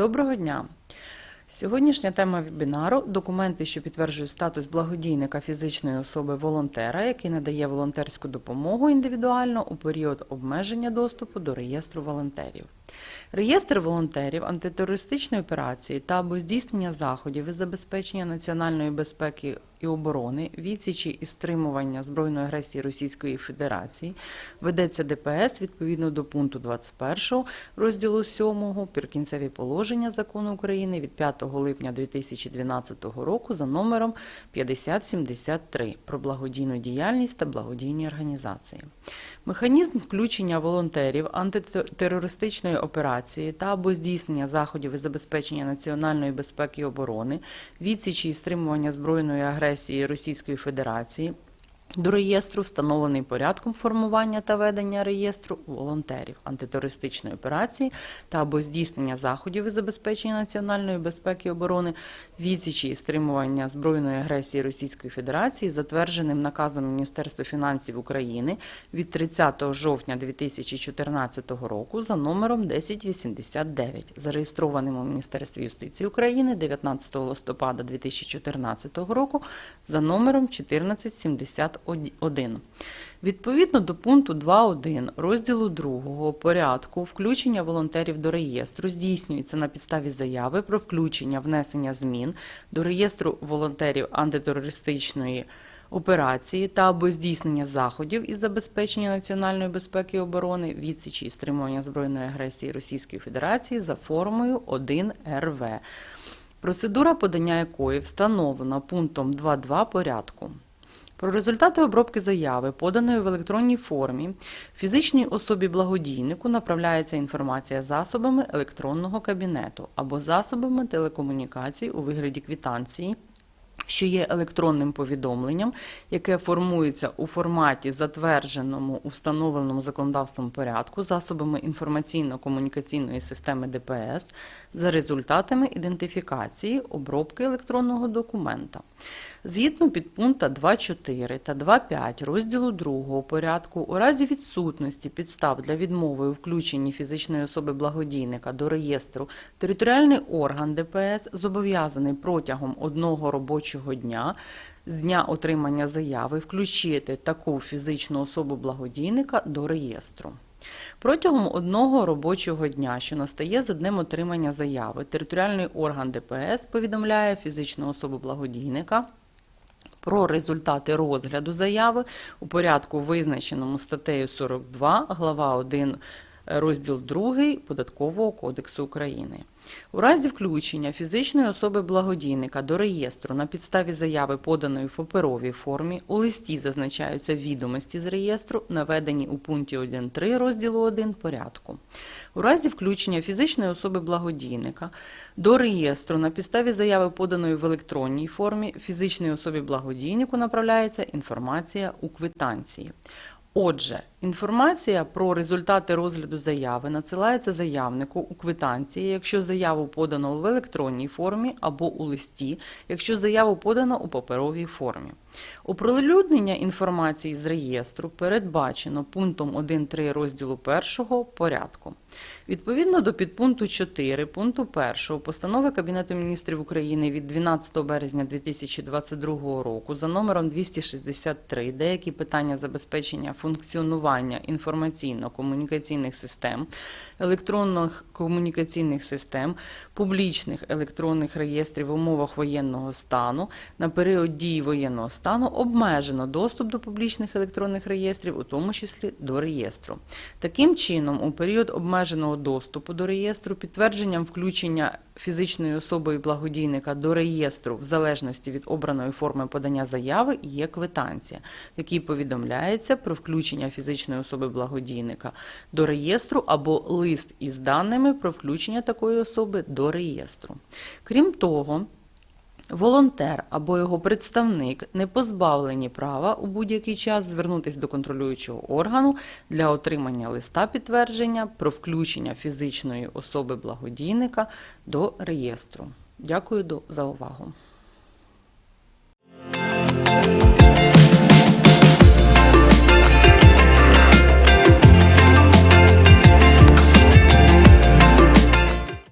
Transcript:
Доброго дня! Сьогоднішня тема вебінару документи, що підтверджують статус благодійника фізичної особи волонтера, який надає волонтерську допомогу індивідуально у період обмеження доступу до реєстру волонтерів. Реєстр волонтерів антитерористичної операції та або здійснення заходів із забезпечення національної безпеки і оборони, відсічі і стримування збройної агресії Російської Федерації ведеться ДПС відповідно до пункту 21 розділу 7 «Прикінцеві положення закону України від 5 липня 2012 року за номером 5073 про благодійну діяльність та благодійні організації. Механізм включення волонтерів антитерористичної операції та або здійснення заходів із забезпечення національної безпеки і оборони, відсічі і стримування збройної агресії Російської Федерації. До реєстру встановлений порядком формування та ведення реєстру волонтерів антитерористичної операції та або здійснення заходів із забезпечення національної безпеки і оборони, відсічі і стримування збройної агресії Російської Федерації, затвердженим наказом Міністерства фінансів України від 30 жовтня 2014 року за номером 1089, зареєстрованим у Міністерстві юстиції України 19 листопада 2014 року за номером 1471. Відповідно до пункту 2.1 розділу 2 порядку включення волонтерів до реєстру здійснюється на підставі заяви про включення внесення змін до реєстру волонтерів антитерористичної операції та або здійснення заходів із забезпечення національної безпеки і оборони, відсічі і стримування збройної агресії Російської Федерації за формою 1 РВ. Процедура подання якої встановлена пунктом 2.2 порядку. Про результати обробки заяви, поданої в електронній формі, фізичній особі благодійнику направляється інформація засобами електронного кабінету або засобами телекомунікацій у вигляді квітанції, що є електронним повідомленням, яке формується у форматі, затвердженому у встановленому законодавством порядку засобами інформаційно-комунікаційної системи ДПС за результатами ідентифікації обробки електронного документа. Згідно підпункта 2.4 та 2.5 розділу 2 порядку, у разі відсутності підстав для відмови у включенні фізичної особи благодійника до реєстру, територіальний орган ДПС зобов'язаний протягом одного робочого дня з дня отримання заяви включити таку фізичну особу благодійника до реєстру. Протягом одного робочого дня, що настає за днем отримання заяви, територіальний орган ДПС повідомляє фізичну особу благодійника про результати розгляду заяви у порядку, визначеному статтею 42, глава 1, розділ 2 Податкового кодексу України. У разі включення фізичної особи благодійника до реєстру на підставі заяви, поданої в паперовій формі, у листі зазначаються відомості з реєстру, наведені у пункті 1.3 розділу 1 порядку. У разі включення фізичної особи благодійника до реєстру на підставі заяви, поданої в електронній формі, фізичній особі благодійнику направляється інформація у квитанції. Отже, інформація про результати розгляду заяви надсилається заявнику у квитанції, якщо заяву подано в електронній формі або у листі, якщо заяву подано у паперовій формі. Оприлюднення інформації з реєстру передбачено пунктом 1.3 розділу 1 порядку. Відповідно до підпункту 4 пункту 1 постанови Кабінету міністрів України від 12 березня 2022 року за номером 263 деякі питання забезпечення функціонування інформаційно-комунікаційних систем, електронних комунікаційних систем, публічних електронних реєстрів в умовах воєнного стану на період дії воєнного стану обмежено доступ до публічних електронних реєстрів, у тому числі до реєстру. Таким чином, у період обмеженого доступу до реєстру, підтвердженням включення фізичної особи і благодійника до реєстру в залежності від обраної форми подання заяви є квитанція, в якій повідомляється про включення фізичної особи благодійника до реєстру або лист із даними про включення такої особи до реєстру. Крім того, Волонтер або його представник не позбавлені права у будь-який час звернутися до контролюючого органу для отримання листа підтвердження про включення фізичної особи благодійника до реєстру. Дякую за увагу.